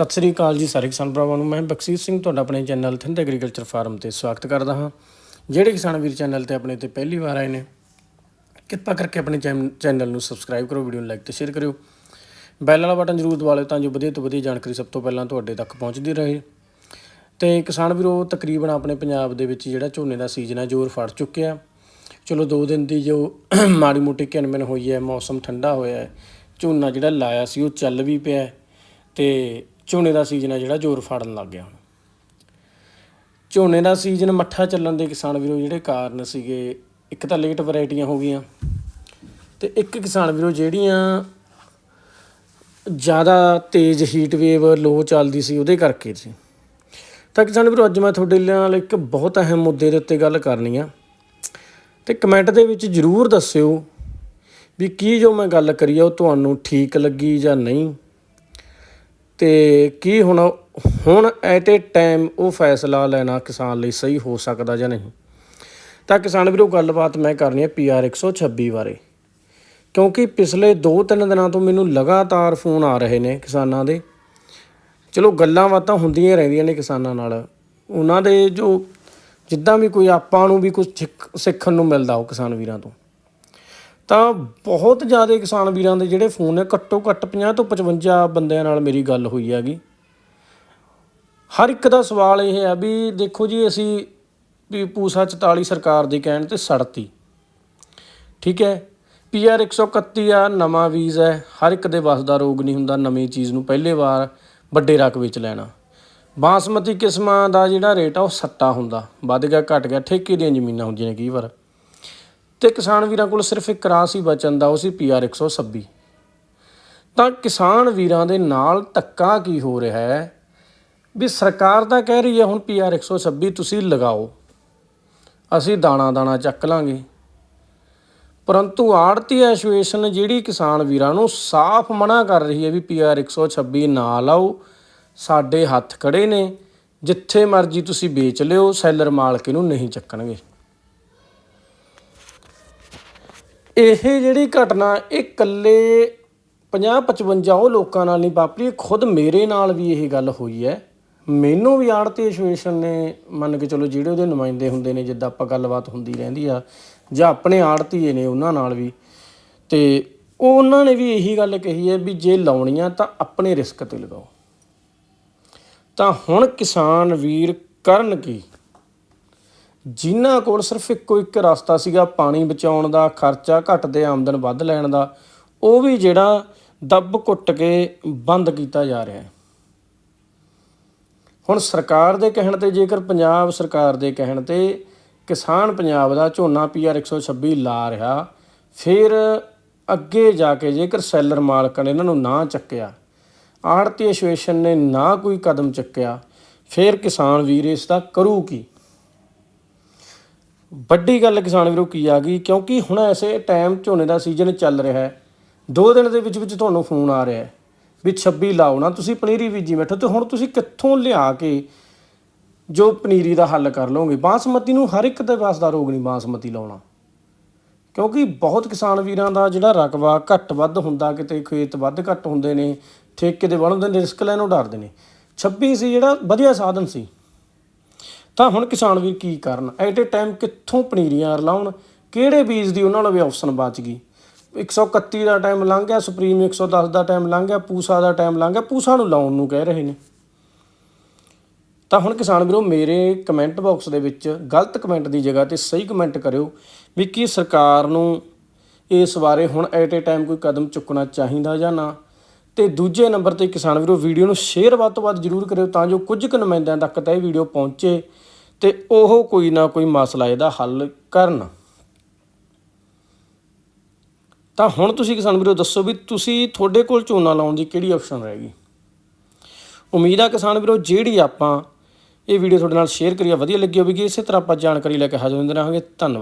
ਸਤਿ ਸ੍ਰੀ ਅਕਾਲ ਜੀ ਸਾਰੇ ਕਿਸਾਨ ਭਰਾਵਾਂ ਨੂੰ। ਮੈਂ ਬਖਸ਼ੀਰ ਸਿੰਘ ਤੁਹਾਡਾ ਆਪਣੇ ਚੈਨਲ ਥਿੰਦ ਐਗਰੀਕਲਚਰ ਫਾਰਮ ਤੇ ਸਵਾਗਤ ਕਰਦਾ ਹਾਂ। ਜਿਹੜੇ ਕਿਸਾਨ ਵੀਰ ਚੈਨਲ ਤੇ ਆਪਣੇ ਤੇ ਪਹਿਲੀ ਵਾਰ ਆਏ ਨੇ, ਕਿਰਪਾ ਕਰਕੇ ਆਪਣੇ ਚੈਨ- ਚੈਨਲ ਨੂੰ ਸਬਸਕ੍ਰਾਈਬ ਕਰੋ, ਵੀਡੀਓ ਨੂੰ ਲਾਈਕ ਤੇ ਸ਼ੇਅਰ ਕਰਿਓ। ਬੈਲ ਵਾਲਾ ਬਟਨ ਜ਼ਰੂਰ ਦਬਾ ਲਿਓ ਤਾਂ ਜੋ ਵਧੀਆ ਤੋਂ ਵਧੀਆ ਜਾਣਕਾਰੀ ਸਭ ਤੋਂ ਪਹਿਲਾਂ ਤੁਹਾਡੇ ਤੱਕ ਪਹੁੰਚਦੀ ਰਹੇ। ਤੇ ਕਿਸਾਨ ਵੀਰੋ, ਤਕਰੀਬਨ ਆਪਣੇ ਪੰਜਾਬ ਦੇ ਵਿੱਚ ਜਿਹੜਾ ਝੋਨੇ ਦਾ ਸੀਜ਼ਨ ਹੈ ਜ਼ੋਰ ਫੜ ਚੁੱਕਿਆ ਚਲੋ ਦੋ ਦਿਨ ਦੀ ਜੋ ਮਾੜੀ ਮੋਟੀ ਕਿਨਮਨ ਹੋਈ ਹੈ, ਮੌਸਮ ਠੰਡਾ ਹੋਇਆ ਹੈ, ਝੋਨਾ ਜਿਹੜਾ ਲਾਇਆ ਸੀ, ਉਹ ਚੱਲ ਵੀ ਪਿਆ ਹੈ। ਤੇ ਝੋਨੇ ਦਾ ਸੀਜ਼ਨ ਹੈ ਜਿਹੜਾ, ਜ਼ੋਰ ਫੜਨ ਲੱਗ ਗਿਆ ਹੁਣ। ਝੋਨੇ ਦਾ ਸੀਜ਼ਨ ਮੱਠਾ ਚੱਲਣ ਦੇ ਕਿਸਾਨ ਵੀਰੋ ਜਿਹੜੇ ਕਾਰਨ ਸੀਗੇ, ਇੱਕ ਤਾਂ ਲੇਟ ਵੈਰਾਈਟੀਆਂ ਹੋ ਗਈਆਂ ਤੇ ਇੱਕ ਕਿਸਾਨ ਵੀਰੋ ਜਿਹੜੀਆਂ ਜ਼ਿਆਦਾ ਤੇਜ਼ ਹੀਟ ਵੇਵ ਲੋ ਚੱਲਦੀ ਸੀ ਉਹਦੇ ਕਰਕੇ ਸੀ। ਤਾਂ ਕਿਸਾਨ ਵੀਰੋ, ਅੱਜ ਮੈਂ ਤੁਹਾਡੇ ਨਾਲ ਇੱਕ ਬਹੁਤ ਅਹਿਮ ਮੁੱਦੇ ਦੇ ਉੱਤੇ ਗੱਲ ਕਰਨੀ ਆ ਤੇ ਕਮੈਂਟ ਦੇ ਵਿੱਚ ਜਰੂਰ ਦੱਸਿਓ ਵੀ ਕੀ ਜੋ ਮੈਂ ਗੱਲ ਕਰੀ ਆ, ਉਹ ਤੁਹਾਨੂੰ ਠੀਕ ਲੱਗੀ ਜਾਂ ਨਹੀਂ। ਤੇ ਕੀ ਹੁਣ ਹੁਣ ਐਟ ਏ ਟਾਈਮ ਉਹ ਫੈਸਲਾ ਲੈਣਾ ਕਿਸਾਨ ਲਈ ਸਹੀ ਹੋ ਸਕਦਾ ਜਾਂ ਨਹੀਂ? ਤਾਂ ਕਿਸਾਨ ਵੀਰੋ, ਗੱਲਬਾਤ ਮੈਂ ਕਰਨੀ ਹੈ ਪੀਆਰ 126 ਬਾਰੇ। ਕਿਉਂਕਿ ਪਿਛਲੇ 2-3 ਦਿਨਾਂ ਤੋਂ ਮੈਨੂੰ ਲਗਾਤਾਰ ਫੋਨ ਆ ਰਹੇ ਨੇ ਕਿਸਾਨਾਂ ਦੇ। ਚਲੋ, ਗੱਲਾਂ ਬਾਤਾਂ ਹੁੰਦੀਆਂ ਰਹਿੰਦੀਆਂ ਨੇ ਕਿਸਾਨਾਂ ਨਾਲ। ਉਹਨਾਂ ਦੇ ਜੋ ਜਿੱਦਾਂ ਵੀ ਕੋਈ ਆਪਾਂ ਨੂੰ ਵੀ ਕੁਝ ਸਿੱਖਣ ਨੂੰ ਮਿਲਦਾ ਉਹ ਕਿਸਾਨ ਵੀਰਾਂ ਤੋਂ। ਤਾਂ ਬਹੁਤ ਜ਼ਿਆਦਾ ਕਿਸਾਨ ਵੀਰਾਂ ਦੇ ਜਿਹੜੇ ਫੋਨ ਨੇ, ਘੱਟੋ ਘੱਟ 50 ਤੋਂ 55 ਬੰਦਿਆਂ ਨਾਲ ਮੇਰੀ ਗੱਲ ਹੋਈ ਹੈਗੀ। ਹਰ ਇੱਕ ਦਾ ਸਵਾਲ ਇਹ ਹੈ ਵੀ ਦੇਖੋ ਜੀ, ਅਸੀਂ ਵੀ ਪੂਸਾ 44 ਸਰਕਾਰ ਦੇ ਕਹਿਣ ਤੇ ਸੜਤੀ। ਠੀਕ ਹੈ ਪੀਆਰ 131 ਆ, ਨਵਾਂ ਵੀਜ਼ ਹੈ, ਹਰ ਇੱਕ ਦੇ ਵੱਸ ਦਾ ਰੋਗ ਨਹੀਂ ਹੁੰਦਾ, ਨਵੀਂ ਚੀਜ਼ ਨੂੰ ਪਹਿਲੇ ਵਾਰ ਵੱਡੇ ਰਕਬੇ ਵਿੱਚ ਲੈਣਾ। ਬਾਸਮਤੀ ਕਿਸਮਾਂ ਦਾ ਜਿਹੜਾ ਰੇਟ ਆ, ਉਹ ਸੱਟਾ ਹੁੰਦਾ, ਵੱਧ ਗਿਆ, ਘਟ ਗਿਆ, ਠੇਕੇ ਦੀਆਂ ਜ਼ਮੀਨਾਂ ਹੁੰਦੀਆਂ ਨੇ ਕਈ ਵਾਰ। ਤੇ ਕਿਸਾਨ ਵੀਰਾਂ ਕੋਲ ਸਿਰਫ ਇੱਕ ਰਾਹ ਹੀ ਬਚਣ ਦਾ, ਉਹ ਸੀ ਪੀਆਰ 126 ਤਾਂ ਕਿਸਾਨ ਵੀਰਾਂ ਦੇ ਨਾਲ ਧੱਕਾ ਕੀ ਹੋ ਰਿਹਾ ਹੈ? ਵੀ ਸਰਕਾਰ ਤਾਂ ਕਹਿ ਰਹੀ ਹੈ, ਹੁਣ ਪੀਆਰ 126 ਤੁਸੀਂ ਲਗਾਓ, ਅਸੀਂ ਦਾਣਾ ਦਾਣਾ ਚੱਕ ਲਾਂਗੇ। ਪਰੰਤੂ ਆੜਤੀ ਐਸੋਸੀਏਸ਼ਨ ਜਿਹੜੀ ਕਿਸਾਨ ਵੀਰਾਂ ਨੂੰ ਸਾਫ਼ ਮਨਾ ਕਰ ਰਹੀ ਹੈ ਵੀ ਪੀਆਰ 126 ਨਾ ਲਾਓ, ਸਾਡੇ ਹੱਥ ਖੜੇ ਨੇ, ਜਿੱਥੇ ਮਰਜ਼ੀ ਤੁਸੀਂ ਵੇਚ ਲਿਓ, ਸੈਲਰ ਮਾਲਕ ਇਹਨੂੰ ਨਹੀਂ ਚੱਕਣਗੇ। ਇਹ ਜਿਹੜੀ ਘਟਨਾ, ਇਹ ਇਕੱਲੇ 50 55 ਉਹ ਲੋਕਾਂ ਨਾਲ ਨਹੀਂ ਵਾਪਰੀ ਖੁਦ ਮੇਰੇ ਨਾਲ ਵੀ ਇਹ ਗੱਲ ਹੋਈ ਹੈ। ਮੈਨੂੰ ਵੀ ਆੜਤੀ ਐਸੋਸੀਏਸ਼ਨ ਨੇ ਮੰਨ ਕੇ ਚਲੋ ਜਿਹੜੇ ਉਹਦੇ ਨੁਮਾਇੰਦੇ ਹੁੰਦੇ ਨੇ, ਜਿੱਦਾਂ ਆਪਾਂ ਗੱਲਬਾਤ ਹੁੰਦੀ ਰਹਿੰਦੀ ਆ, ਜਾਂ ਆਪਣੇ ਆੜਤੀਏ ਨੇ ਉਹਨਾਂ ਨਾਲ ਵੀ, ਤੇ ਉਹ ਉਹਨਾਂ ਨੇ ਵੀ ਇਹੀ ਗੱਲ ਕਹੀ ਹੈ ਵੀ ਜੇ ਲਾਉਣੀਆਂ ਤਾਂ ਆਪਣੇ ਰਿਸਕ ਤੇ ਲਗਾਓ। ਤਾਂ ਹੁਣ ਕਿਸਾਨ ਵੀਰ ਕਰਨ ਕੀ? ਜਿਨ੍ਹਾਂ ਕੋਲ ਸਿਰਫ ਇੱਕੋ ਇੱਕ ਰਸਤਾ ਸੀਗਾ ਪਾਣੀ ਬਚਾਉਣ ਦਾ, ਖਰਚਾ ਘੱਟ ਆਮਦਨ ਵੱਧ ਲੈਣ ਦਾ, ਉਹ ਵੀ ਜਿਹੜਾ ਦੱਬ ਕੁੱਟ ਕੇ ਬੰਦ ਕੀਤਾ ਜਾ ਰਿਹਾ ਹੈ। ਹੁਣ ਸਰਕਾਰ ਦੇ ਕਹਿਣ ਤੇ ਜੇਕਰ ਪੰਜਾਬ ਸਰਕਾਰ ਦੇ ਕਹਿਣ ਤੇ ਕਿਸਾਨ ਪੰਜਾਬ ਦਾ ਝੋਨਾ ਪੀਆਰ 126 ਲਾ ਰਿਹਾ, ਫਿਰ ਅੱਗੇ ਜਾ ਕੇ ਜੇਕਰ ਸੈਲਰ ਮਾਲਕਾਂ ਨੇ ਇਹਨਾਂ ਨੂੰ ਨਾ ਚੱਕਿਆ ਆੜਤੀ ਐਸੋਸੀਏਸ਼ਨ ਨੇ ਨਾ ਕੋਈ ਕਦਮ ਚੱਕਿਆ, ਫਿਰ ਕਿਸਾਨ ਵੀਰ ਇਸ ਦਾ ਕਰੂ ਕੀ ਵੱਡੀ ਗੱਲ ਕਿਸਾਨ ਵੀਰੋ ਕੀ ਆ ਗਈ? ਕਿਉਂਕਿ ਹੁਣ ਐਸੇ ਟਾਈਮ ਝੋਨੇ ਦਾ ਸੀਜ਼ਨ ਚੱਲ ਰਿਹਾ ਹੈ। ਦੋ ਦਿਨ ਦੇ ਵਿੱਚ ਵਿੱਚ ਤੁਹਾਨੂੰ ਫੋਨ ਆ ਰਿਹਾ ਹੈ ਵੀ 26 ਲਾਓ ਨਾ। ਤੁਸੀਂ ਪਨੀਰੀ ਬੀਜੀ ਬੈਠੋ ਤੇ ਹੁਣ ਤੁਸੀਂ ਕਿੱਥੋਂ ਲਿਆ ਕੇ ਜੋ ਪਨੀਰੀ ਦਾ ਹੱਲ ਕਰ ਲਓਗੇ? ਬਾਸਮਤੀ ਨੂੰ ਹਰ ਇੱਕ ਦੇ ਵਾਸ ਦਾ ਰੋਗ ਨਹੀਂ ਬਾਸਮਤੀ ਲਾਉਣਾ। ਕਿਉਂਕਿ ਬਹੁਤ ਕਿਸਾਨ ਵੀਰਾਂ ਦਾ ਜਿਹੜਾ ਰਕਬਾ ਘੱਟ ਵੱਧ ਹੁੰਦਾ, ਕਿਤੇ ਖੇਤ ਵੱਧ ਘੱਟ ਹੁੰਦੇ ਨੇ, ਠੇਕੇ ਦੇ ਬਣਦੇ ਨੇ ਰਿਸਕ ਲੈਣੋਂ ਡਰਦੇ ਨੇ। 26 ਸੀ ਜਿਹੜਾ ਵਧੀਆ ਸਾਧਨ ਸੀ। ਤਾਂ ਹੁਣ ਕਿਸਾਨ ਵੀਰ ਕੀ ਕਰਨ? ਐਟ ਏ ਟਾਈਮ ਕਿੱਥੋਂ ਪਨੀਰੀਆਂ ਲਾਉਣ ਕਿਹੜੇ ਬੀਜ ਦੀ ਉਹਨਾਂ ਨੂੰ ਵੀ ਆਪਸ਼ਨ ਬਚ ਗਈ? 131 ਦਾ ਟਾਈਮ ਲੰਘ ਗਿਆ ਸੁਪਰੀਮ 110 ਦਾ ਟਾਈਮ ਲੰਘ ਗਿਆ ਪੂਸਾ ਦਾ ਟਾਈਮ ਲੰਘ ਗਿਆ ਪੂਸਾ ਨੂੰ ਲਾਉਣ ਨੂੰ ਕਹਿ ਰਹੇ ਨੇ। ਤਾਂ ਹੁਣ ਕਿਸਾਨ ਵੀਰੋ, ਮੇਰੇ ਕਮੈਂਟ ਬਾਕਸ ਦੇ ਵਿੱਚ ਗਲਤ ਕਮੈਂਟ ਦੀ ਜਗ੍ਹਾ ਤੇ ਸਹੀ ਕਮੈਂਟ ਕਰਿਓ ਵੀ ਕੀ ਸਰਕਾਰ ਨੂੰ ਇਸ ਬਾਰੇ ਹੁਣ ਐਟ ਏ ਟਾਈਮ ਕੋਈ ਕਦਮ ਚੁੱਕਣਾ ਚਾਹੀਦਾ ਜਾਂ ਨਾ। ਤੇ ਦੂਜੇ ਨੰਬਰ ਤੇ ਕਿਸਾਨ ਵੀਰੋ, ਵੀਡੀਓ ਨੂੰ ਸ਼ੇਅਰ ਵੱਧ ਤੋਂ ਵੱਧ ਜਰੂਰ ਕਰਿਓ ਤਾਂ ਜੋ ਕੁਝ ਕੁ ਨੁਮਾਇੰਦਿਆਂ ਤੱਕ ਤਾਂ ਇਹ ਵੀਡੀਓ ਪਹੁੰਚੇ ਤੇ ਉਹ ਕੋਈ ਨਾ ਕੋਈ ਮਸਲਾ ਇਹਦਾ ਹੱਲ ਕਰਨ। ਤਾਂ ਹੁਣ ਤੁਸੀਂ ਕਿਸਾਨ ਵੀਰੋ ਦੱਸੋ ਵੀ ਤੁਸੀਂ ਤੁਹਾਡੇ ਕੋਲ ਝੋਨਾ ਲਾਉਣ ਦੀ ਕਿਹੜੀ ਆਪਸ਼ਨ ਰਹੇਗੀ ਉਮੀਦ ਆ ਕਿਸਾਨ ਵੀਰੋ, ਜਿਹੜੀ ਆਪਾਂ ਇਹ ਵੀਡੀਓ ਤੁਹਾਡੇ ਨਾਲ ਸ਼ੇਅਰ ਕਰੀ ਵਧੀਆ ਲੱਗੀ ਹੋਵੇਗੀ। ਇਸੇ ਤਰ੍ਹਾਂ ਆਪਾਂ ਜਾਣਕਾਰੀ ਲੈ ਕੇ ਹਾਜ਼ਰ ਹੁੰਦੇ ਰਹਾਂਗੇ। ਧੰਨਵਾਦ।